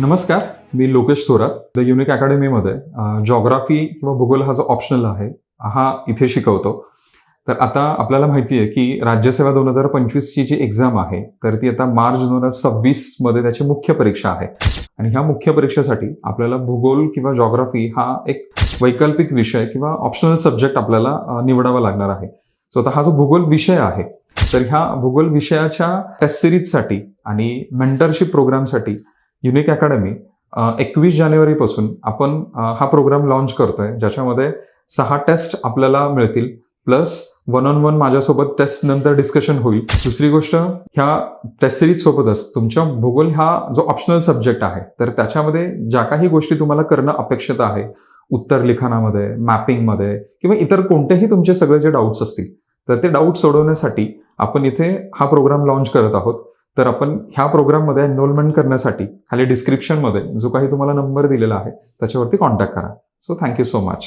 नमस्कार मी Lokesh Thorat. The unique अकॅडमीमध्ये जॉग्राफी किंवा भूगोल हा जो ऑप्शनल आहे हा इथे शिकवतो. तर आता आपल्याला माहिती आहे की राज्यसेवा दोन हजार पंचवीसची जी एक्झाम आहे तर ती आता मार्च दोन हजार सव्वीसमध्ये त्याची मुख्य परीक्षा आहे. आणि ह्या मुख्य परीक्षेसाठी आपल्याला भूगोल किंवा जॉग्राफी हा एक वैकल्पिक विषय किंवा ऑप्शनल सब्जेक्ट आपल्याला निवडावा लागणार आहे. सो आता हा जो भूगोल विषय आहे तर ह्या भूगोल विषयाच्या टेस्ट सिरीजसाठी आणि मेंटरशिप प्रोग्रामसाठी युनिक अकॅडमी एकवीस जानेवारीपासून आपण हा प्रोग्राम लॉन्च करतोय ज्याच्यामध्ये सहा टेस्ट आपल्याला मिळतील. प्लस वन ऑन वन माझ्यासोबत टेस्ट नंतर डिस्कशन होईल. दुसरी गोष्ट ह्या टेस्ट सिरीज सोबतच तुमच्या भूगोल हा जो ऑप्शनल सब्जेक्ट आहे तर त्याच्यामध्ये ज्या काही गोष्टी तुम्हाला करणं अपेक्षित आहे उत्तर लिखाणामध्ये मॅपिंगमध्ये किंवा इतर कोणतेही तुमचे सगळे जे डाऊट्स असतील तर ते डाऊट सोडवण्यासाठी आपण इथे हा प्रोग्राम लॉन्च करत आहोत. तर आपण ह्या प्रोग्राममध्ये एनरोलमेंट करण्यासाठी खाली डिस्क्रिप्शनमध्ये जो काही तुम्हाला नंबर दिलेला आहे त्याच्यावरती कॉन्टॅक्ट करा. So thank you so much